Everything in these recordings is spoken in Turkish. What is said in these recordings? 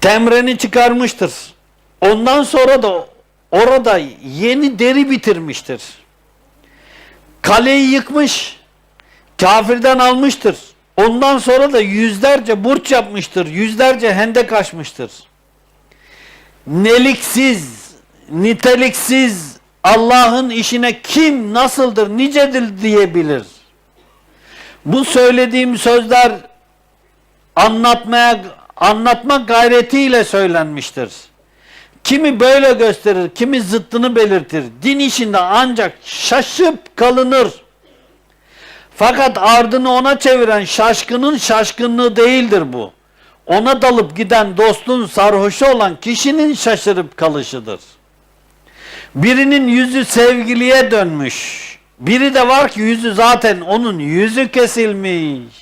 temreni çıkarmıştır. Ondan sonra da orada yeni deri bitirmiştir. Kaleyi yıkmış, kafirden almıştır. Ondan sonra da yüzlerce burç yapmıştır, yüzlerce hendek açmıştır. Neliksiz, niteliksiz Allah'ın işine kim nasıldır, nicedir diyebilir. Bu söylediğim sözler anlatmaya anlatma gayretiyle söylenmiştir. Kimi böyle gösterir, kimi zıttını belirtir. Din işinde ancak şaşıp kalınır. Fakat ardını ona çeviren şaşkının şaşkınlığı değildir bu. Ona dalıp giden dostun sarhoşu olan kişinin şaşırıp kalışıdır. Birinin yüzü sevgiliye dönmüş. Biri de var ki yüzü zaten onun yüzü kesilmiş.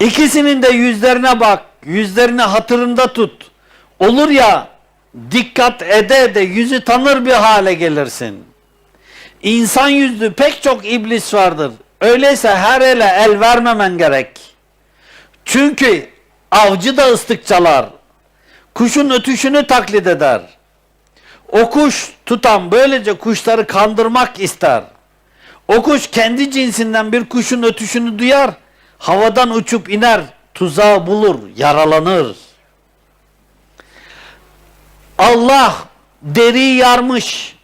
İkisinin de yüzlerine bak, yüzlerini hatırında tut. Olur ya dikkat ede de yüzü tanır bir hale gelirsin. İnsan yüzlü pek çok iblis vardır. Öyleyse her ele el vermemen gerek. Çünkü avcı da ıslık çalar. Kuşun ötüşünü taklit eder. O kuş tutan böylece kuşları kandırmak ister. O kuş kendi cinsinden bir kuşun ötüşünü duyar, havadan uçup iner, tuzağı bulur, yaralanır. Allah deriyi yarmış,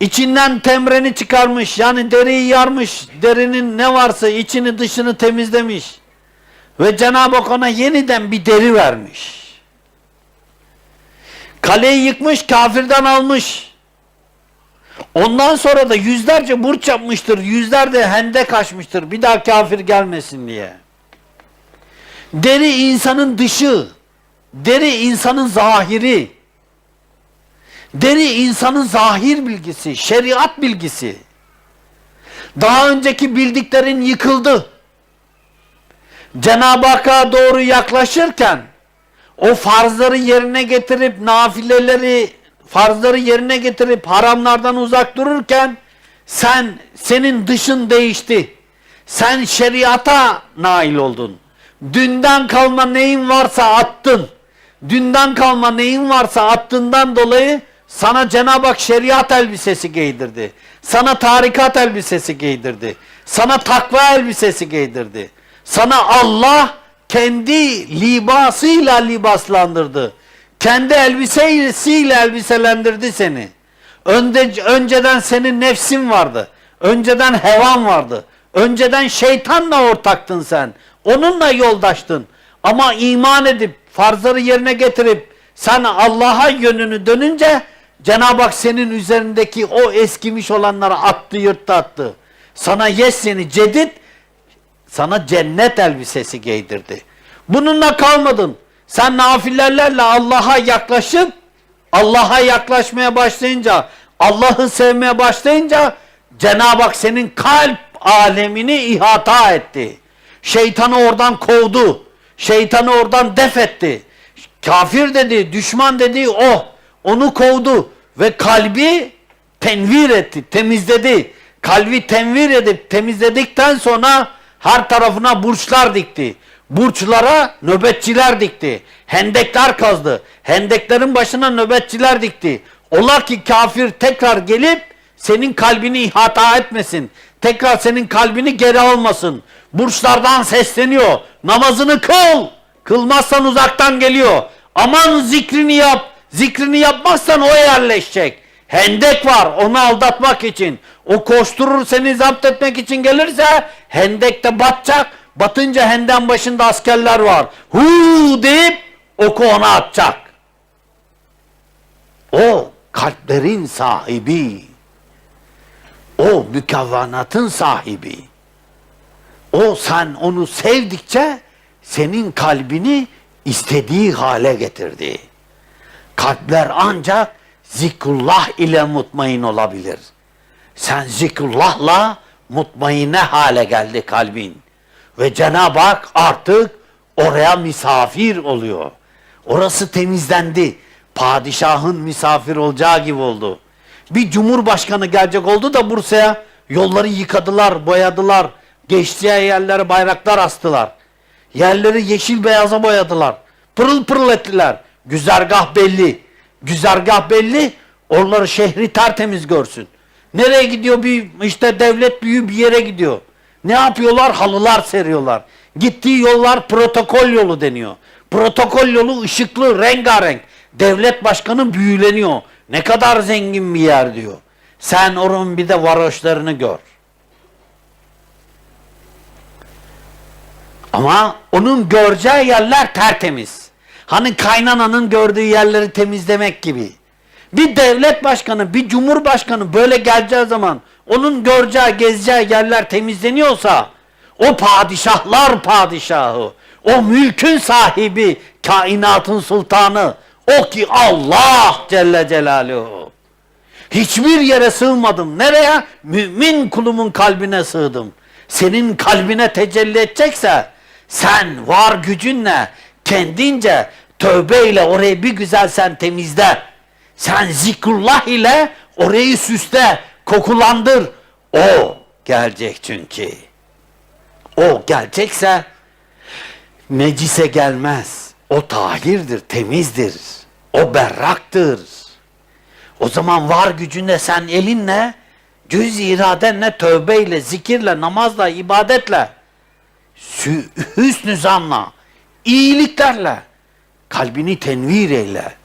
içinden temreni çıkarmış, yani deriyi yarmış, derinin ne varsa içini dışını temizlemiş. Ve Cenab-ı Hak ona yeniden bir deri vermiş. Kaleyi yıkmış, kafirden almış. Ondan sonra da yüzlerce burç yapmıştır, yüzler de hendek açmıştır. Bir daha kafir gelmesin diye. Deri insanın dışı, deri insanın zahiri. Deri insanın zahir bilgisi, şeriat bilgisi. Daha önceki bildiklerin yıkıldı. Cenab-ı Hakk'a doğru yaklaşırken o farzları yerine getirip nafileleri farzları yerine getirip haramlardan uzak dururken sen senin dışın değişti. Sen şeriata nail oldun. Dünden kalma neyin varsa attın. Dünden kalma neyin varsa attığından dolayı sana Cenab-ı Hak şeriat elbisesi giydirdi. Sana tarikat elbisesi giydirdi. Sana takva elbisesi giydirdi. Sana Allah kendi libasıyla libaslandırdı. Kendi elbisesiyle elbiselendirdi seni. Önde, önceden senin nefsin vardı. Önceden hevan vardı. Önceden şeytanla ortaktın sen. Onunla yoldaştın. Ama iman edip farzları yerine getirip sen Allah'a yönünü dönünce Cenab-ı Hak senin üzerindeki o eskimiş olanları attı yırttı attı. Sana yes seni cedid sana cennet elbisesi giydirdi. Bununla kalmadın. Sen nafillerle Allah'a yaklaşıp Allah'a yaklaşmaya başlayınca, Allah'ı sevmeye başlayınca Cenab-ı Hak senin kalp alemini ihata etti. Şeytanı oradan kovdu. Şeytanı oradan def etti. Kafir dedi, düşman dedi o. Onu kovdu ve kalbi tenvir etti, temizledi. Kalbi tenvir edip temizledikten sonra her tarafına burçlar dikti. Burçlara nöbetçiler dikti. Hendekler kazdı. Hendeklerin başına nöbetçiler dikti. Ola ki kafir tekrar gelip senin kalbini ihata etmesin. Tekrar senin kalbini geri almasın. Burçlardan sesleniyor. Namazını kıl. Kılmazsan uzaktan geliyor. Aman zikrini yap. Zikrini yapmazsan o yerleşecek. Hendek var onu aldatmak için. O koşturur seni zapt etmek için gelirse hendekte batacak. Batınca henden başında askerler var. Hu deyip oku ona atacak. O kalplerin sahibi. O mükavvanatın sahibi. O sen onu sevdikçe senin kalbini istediği hale getirdi. Kalpler ancak zikrullah ile mutmain olabilir. Sen zikrullahla mutmaine hale geldi kalbin. Ve Cenab-ı Hak artık oraya misafir oluyor. Orası temizlendi. Padişahın misafir olacağı gibi oldu. Bir cumhurbaşkanı gelecek oldu da Bursa'ya yolları yıkadılar, boyadılar. Geçtiği yerlere bayraklar astılar. Yerleri yeşil beyaza boyadılar. Pırıl pırıl ettiler. Güzergah belli. Güzergah belli. Oraları şehri tertemiz görsün. Nereye gidiyor bir işte devlet büyüğü bir yere gidiyor. Ne yapıyorlar? Halılar seriyorlar. Gittiği yollar protokol yolu deniyor. Protokol yolu ışıklı, rengarenk. Devlet başkanı büyüleniyor. Ne kadar zengin bir yer diyor. Sen onun bir de varoşlarını gör. Ama onun göreceği yerler tertemiz. Hani kaynananın gördüğü yerleri temizlemek gibi. Bir devlet başkanı, bir cumhurbaşkanı böyle geleceği zaman onun göreceği, gezeceği yerler temizleniyorsa o padişahlar padişahı, o mülkün sahibi, kainatın sultanı, o ki Allah Celle Celaluhu. Hiçbir yere sığmadım. Nereye? Mümin kulumun kalbine sığdım. Senin kalbine tecelli edecekse sen var gücünle kendince tövbeyle orayı bir güzel sen temizle. Sen zikrullah ile orayı süsle, kokulandır. O gelecek çünkü. O gelecekse necise gelmez. O tahirdir, temizdir. O berraktır. O zaman var gücünle sen elinle, cüz iradenle, tövbeyle, zikirle, namazla, ibadetle, hüsnü zanla, iyiliklerle, kalbini tenvir eyle.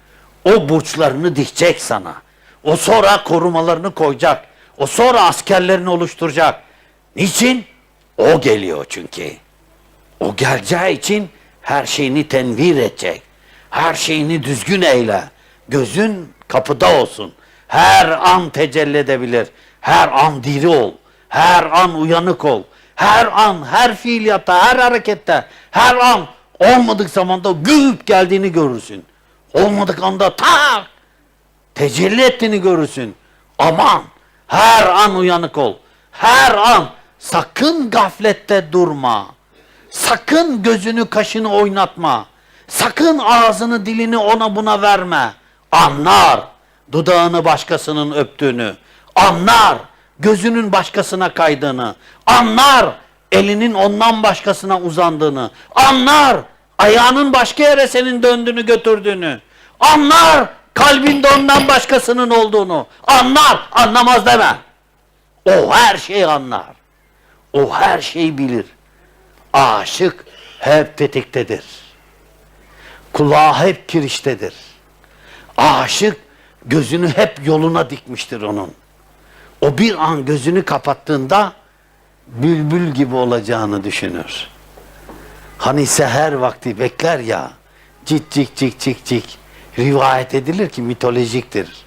O burçlarını dikecek sana. O sonra korumalarını koyacak. O sonra askerlerini oluşturacak. Niçin? O geliyor çünkü. O geleceği için her şeyini tenvir edecek. Her şeyini düzgün eyle. Gözün kapıda olsun. Her an tecelli edebilir. Her an diri ol. Her an uyanık ol. Her an, her fiiliyatta, her harekette, her an olmadık zamanda güp geldiğini görürsün. Olmadık anda tak tecelli ettiğini görürsün. Aman her an uyanık ol. Her an sakın gaflette durma. Sakın gözünü kaşını oynatma. Sakın ağzını dilini ona buna verme. Anlar dudağını başkasının öptüğünü. Anlar gözünün başkasına kaydığını. Anlar elinin ondan başkasına uzandığını. Anlar ayağının başka yere senin döndüğünü götürdüğünü. Anlar kalbinde ondan başkasının olduğunu. Anlar anlamaz deme. O her şeyi anlar. O her şeyi bilir. Aşık hep tetiktedir. Kulağı hep kiriştedir. Aşık gözünü hep yoluna dikmiştir onun. O bir an gözünü kapattığında bülbül gibi olacağını düşünür. Hani seher vakti bekler ya, cik cik cik cik cik, rivayet edilir ki mitolojiktir.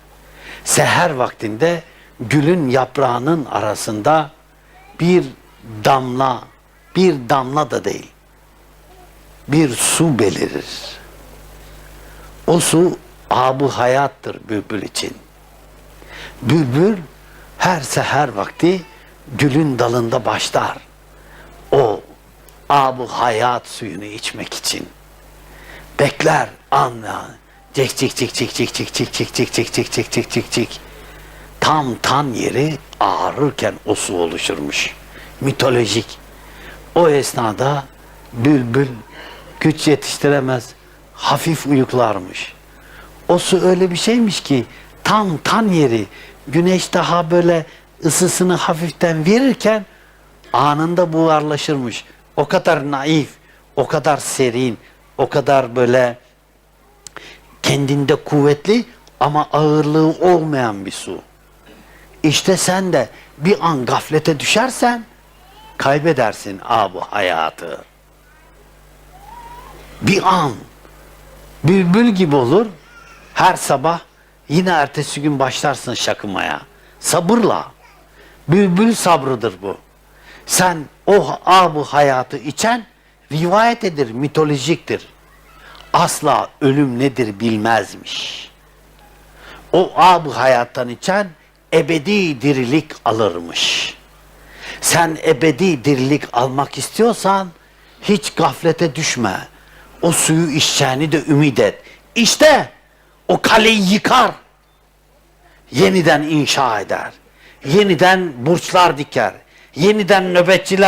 Seher vaktinde gülün yaprağının arasında bir damla, bir damla da değil, bir su belirir. O su abu hayattır bülbül için. Bülbül her seher vakti gülün dalında başlar. Abu hayat suyunu içmek için. Bekler anla. Cik cik cik cik cik cik cik cik cik cik cik cik cik cik cik. Tam tan yeri ağrırken o su oluşurmuş. Mitolojik. O esnada bülbül güç yetiştiremez. Hafif uyuklarmış. O su öyle bir şeymiş ki tam tan yeri güneş daha böyle ısısını hafiften verirken anında buharlaşırmış. O kadar naif, o kadar serin, o kadar böyle kendinde kuvvetli ama ağırlığı olmayan bir su. İşte sen de bir an gaflete düşersen kaybedersin abu hayatı. Bir an bülbül gibi olur. Her sabah yine ertesi gün başlarsın şakımaya. Sabırla. Bülbül sabrıdır bu. Sen o abu hayatı içen rivayet edir, mitolojiktir. Asla ölüm nedir bilmezmiş. O abu hayattan içen ebedi dirilik alırmış. Sen ebedi dirilik almak istiyorsan hiç gaflete düşme. O suyu içeceğini de ümit et. İşte o kaleyi yıkar. Yeniden inşa eder. Yeniden burçlar diker. Yeniden nöbetçiler